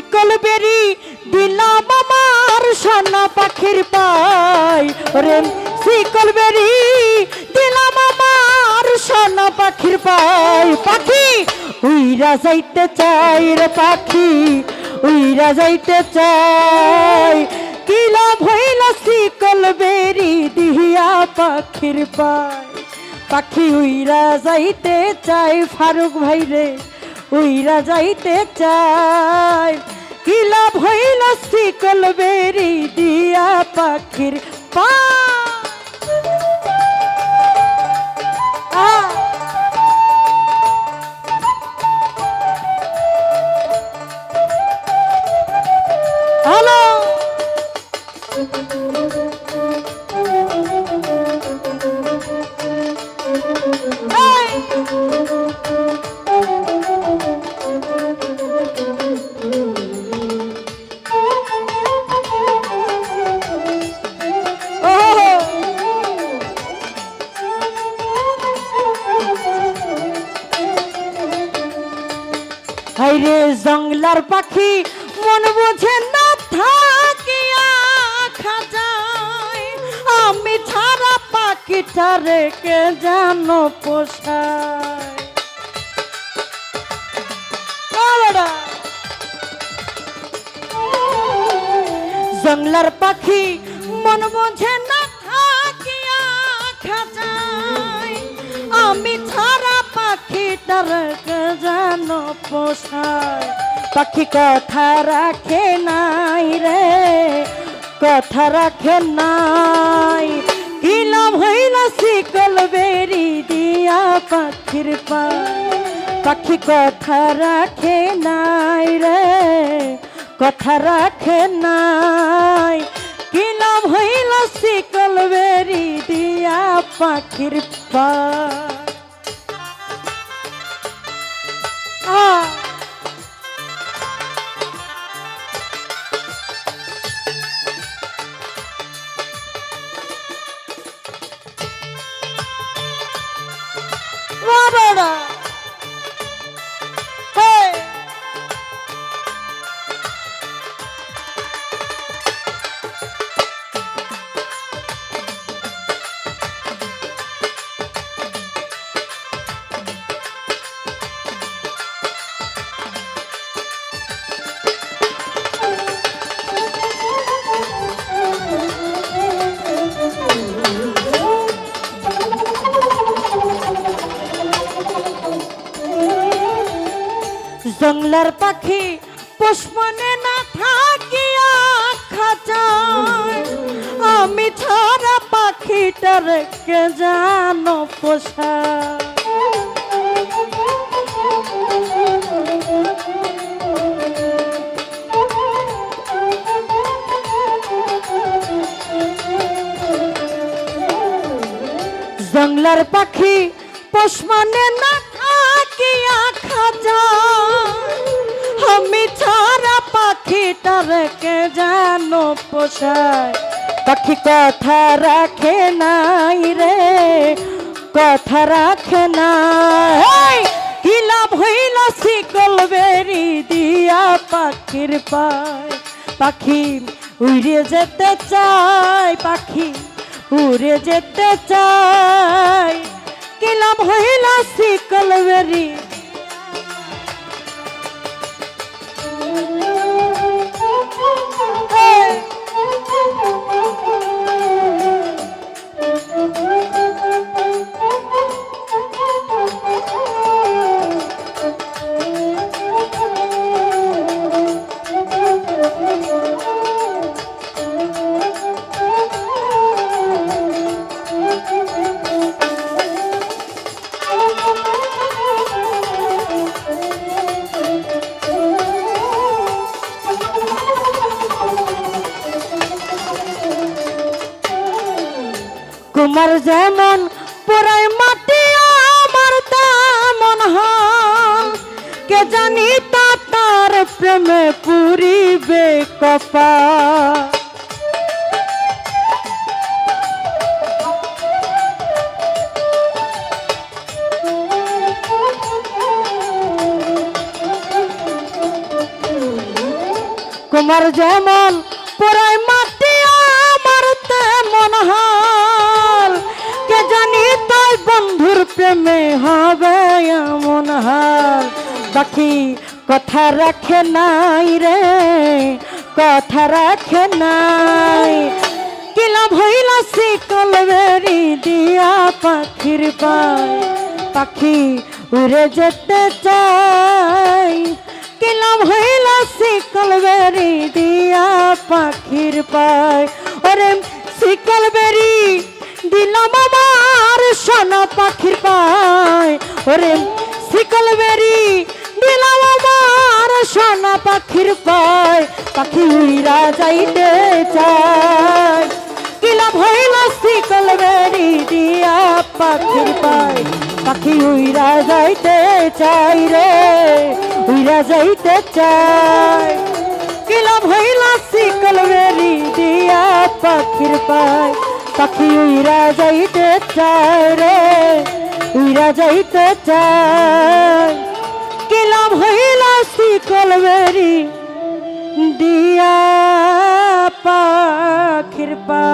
শিকল বেরি দিলাম আমার সোনা পাখির পাই। ওরে শিকল বেরি দিলাম আমার সোনা পাখির পাই। পাখি, উইরা যাইতে চাই রে পাখি, উইরা যাইতে চাই। কিলা ভইল শিকল বেরি দিহিয়া পাখির পাই। পাখি উইরা যাইতে চাই, ফারুক ভাই রে। উইরা যাইতে চাই কি লাভ হইল শিকল বেরি দিয়া পাখির পা? হাইরে জঙ্গলার পাখি, মন বোঝে না থাকিয়া খাজায়। আমি ছাড়া পাখিটা রেখে জানো পোষায়! জঙ্গলার পাখি, মন বোঝে না থাকিয়া খাজায়। আমি ছাড়া পাখিটার জানো পোষায়? পাখি কথা রাখে নাই রে, কথা রাখে নাই। কিলাম হইল শিকল বেরি দিয়া পাখির পা পাখি কথা রাখে নাই রে, কথা রাখে নাই। কি নাম হইল শিকল বেরি দিয়া পাখির পা বাবা জঙ্গলার পাখি পুষ্পনে না থাকিয়া খাঁচায়। আমি ছাড়া পাখিটার কে জানো পোষা জঙ্গলার পাখি পুষ্পনে না থাকিয়া খাজা আমি ছাড়া পাখিটার কে জানো পোষায়। পাখি কথা রাখে নাই রে, কথা রাখে নাই। কি লাভ হইল শিকল বেরি দিয়া পাখির পায়? পাখি উড়ে যেতে চায়, পাখি উড়ে যেতে চাই কি লাভ হইল শিকল বেরি কুমার যেমন পুরাই মাটি, আমার তেমন কে জানি তা তার প্রেমে পুরিবে কপা তোমার যেমন পড়ায় মাটি, আমার তেমন তাই বন্ধুর প্রেমে হবে এমন হাল বাকি কথা রাখে নাই রে, কথা রাখে নাই। কিলা ভইলা শিকল বেরি দিয়া পাখির পায়? পাখি উড়ে যেতে চাই কিলা ভইলা শিকল বেরি দিয়া পাখির পায়? ওরে শিকল বেরি দিলাম আমার সোনা পাখির পায়। ওরে শিকল বেরি দিলাম আমার সোনা পাখির পায়। পাখি উইরা যাইতে চায়। কিলা ভইলা শিকল বেরি দিয়া পাখির পায়? পাখি উইরা যাইতে চাই রে উইরা যাইতে চাই কিলা ভইলা শিকল বেরি দিয়া পাখির পায়? পাখি উইরা যাইতে চায় রে উইরা যাইতে চায়। কিলাম হইলা শিকলবেরি দিয়া পাখির পা